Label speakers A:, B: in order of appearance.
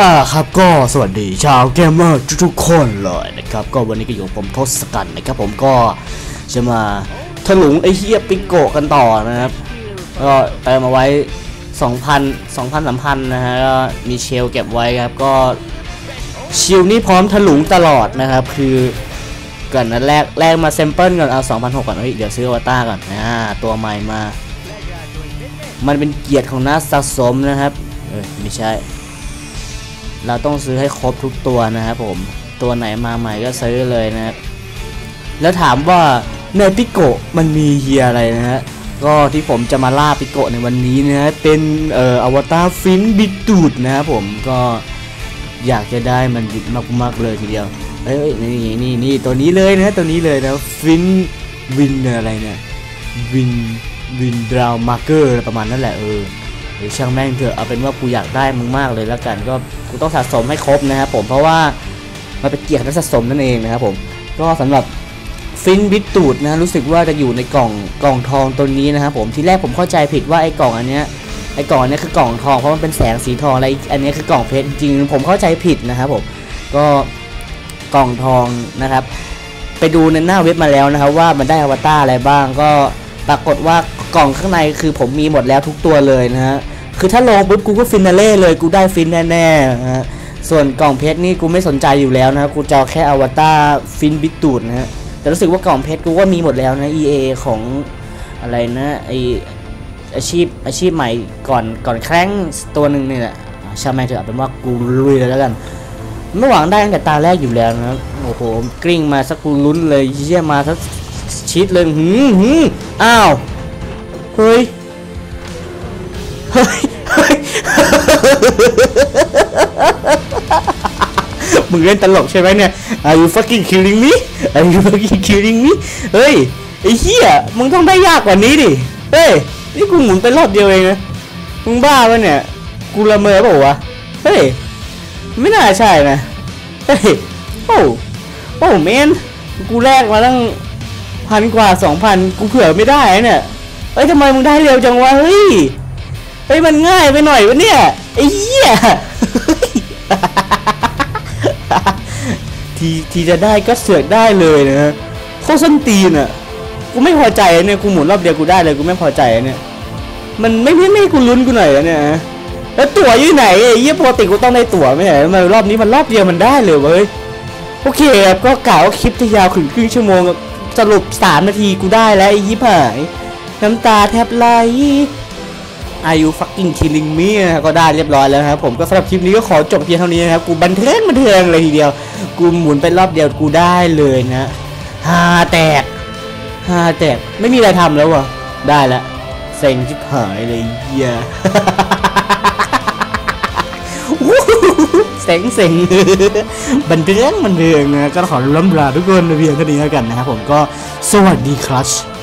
A: อ่าครับก็สวัสดีชาวเกมเมอร์ทุกๆคนเลยนะครับ ก็วันนี้ก็อยู่กับผมทศกัณฐ์นะครับ ผมก็จะมาถลุงไอ้เฮียปิโกะกันต่อนะครับก็เติมมาไว้ 2,000 2,000 3,000นะฮะก็มีเชลเก็บไว้ครับก็ชิลนี่พร้อมถลุงตลอดนะครับ คือก่อนนั้นแรกแรกมาเซมเปิลก่อนเอา2,600ก่อนเฮ้ยเดี๋ยวซื้ออวต้าก่อนอ่าตัวใหม่มา มันเป็นเกียรติของนักสะสมนะครับเอ้ยไม่ใช่ เราต้องซื้อให้ครบทุกตัวนะครับผมตัวไหนมาใหม่ก็ซื้อเลยนะครับแล้วถามว่าในปิโกะมันมีเฮียอะไรนะฮะก็ที่ผมจะมาล่าปิโกะในวันนี้นะฮะเป็นเอ่ออวตารฟินบิดตูดนะครับผมก็อยากจะได้มันมากๆเลยทีเดียวเอ้ยนี่นี่นี่ตัวนี้เลยนะตัวนี้เลยนะฟินวินอะไรเนี่ยวินวินดราวมาร์เกอร์ประมาณนั้นแหละเออ หรือช่างแม่งเถอะเอาเป็นว่ากูอยากได้มึงมากเลยแล้วกัน ก็กูต้องสะสมให้ครบนะครับผมเพราะว่ามันเป็นเกียรตินักสะสมนั่นเองนะครับผมก็สำหรับฟินบิตูดนะรู้สึกว่าจะอยู่ในกล่องกล่องทองตัวนี้นะครับผมที่แรกผมเข้าใจผิดว่าไอ้กล่องอันเนี้ยไอ้กล่องอันเนี้ยคือกล่องทองเพราะมันเป็นแสงสีทองอะไรอันเนี้ยคือกล่องเพชรจริงผมเข้าใจผิดนะครับผมก็กล่องทองนะครับ ไปดูในหน้าเว็บมาแล้วนะครับว่ามันได้อวตารอะไรบ้างก็ ปรากฏว่ากล่องข้างในคือผมมีหมดแล้วทุกตัวเลยนะฮะ คือถ้าลงปุ๊บกูก็ฟินาเล่เลยกูได้ฟินแน่ๆนะฮะ ส่วนกล่องเพชรนี่กูไม่สนใจอยู่แล้วนะกูจะแค่อวตารฟินบิตูดนะฮะ แต่รู้สึกว่ากล่องเพชรกูก็มีหมดแล้วนะ EA ของอะไรนะไออาชีพอาชีพใหม่ก่อนก่อนแคร้งตัวหนึ่งนี่แหละช่างแม่งเถอะเป็นว่ากูลุยเลยแล้วกันไม่หวังได้ตั้งแต่ตาแรกอยู่แล้วนะโอ้โหกลิ้งมาสักกูลุ้นเลยเยี่ยมาสัก ชิดเลยหืมหืมอ้าว เฮ้ย เฮ้ย เฮ้ย มึงเล่นตลกใช่ไหมเนี่ย Are you fucking killing me Are you fucking killing me เฮ้ย ไอ้เหี้ย มึงต้องได้ยากกว่านี้ดิ เฮ้ย นี่กูหมุนไปรอบเดียวเองนะ มึงบ้าปะเนี่ย กูละเมอเปล่าวะ เฮ้ย ไม่น่าใช่นะ เฮ้ย โอ้ โอ้เมนกูแลกมาตั้ง พันกว่าสองพันกูเผื่อไม่ได้เนี่ยเฮ้ยทำไมมึงได้เร็วจังวะเฮ้ยเฮ้ยมันง่ายไปหน่อยวะเนี่ยไอ้เหี้ยทีทีจะได้ก็เสือกได้เลยนะโคตรส้นตีนอะกูไม่พอใจเนี่ยกูหมุนรอบเดียวกูได้เลยกูไม่พอใจเนี่ยมันไม่ไม่ไม่ให้กูลุ้นกูหน่อยเหรอเนี่ยแล้วตั๋วอยู่ไหนไอ้เหี้ยปกติกูต้องได้ตั๋วไม่ใช่เหรอทำไมรอบนี้มันรอบเดียวมันได้เลยเว้ยโอเคครับก็กล่าวว่าคลิปจะยาวถึงครึ่งชั่วโมง สรุปสามนาทีกูได้แล้วไอ้ยิบหาย น้ำตาแทบไหล Are you fucking killing me ก็ได้เรียบร้อยแล้วครับผมก็สำหรับคลิปนี้ก็ขอจบเพียงเท่านี้นะครับ กูบันเทิงบันเทิงเลยทีเดียว กูหมุนไปรอบเดียวกูได้เลยนะฮาแตกฮาแตกไม่มีอะไรทำแล้ววะได้ละเซ็งชิบหายเลยเหี้ย เซ็งเซ็งบันเทิงบันเทิงนะก็ขอล้มลาทุกคนในเพียงเท่านี้แล้วกันนะครับผมก็สวัสดีครับ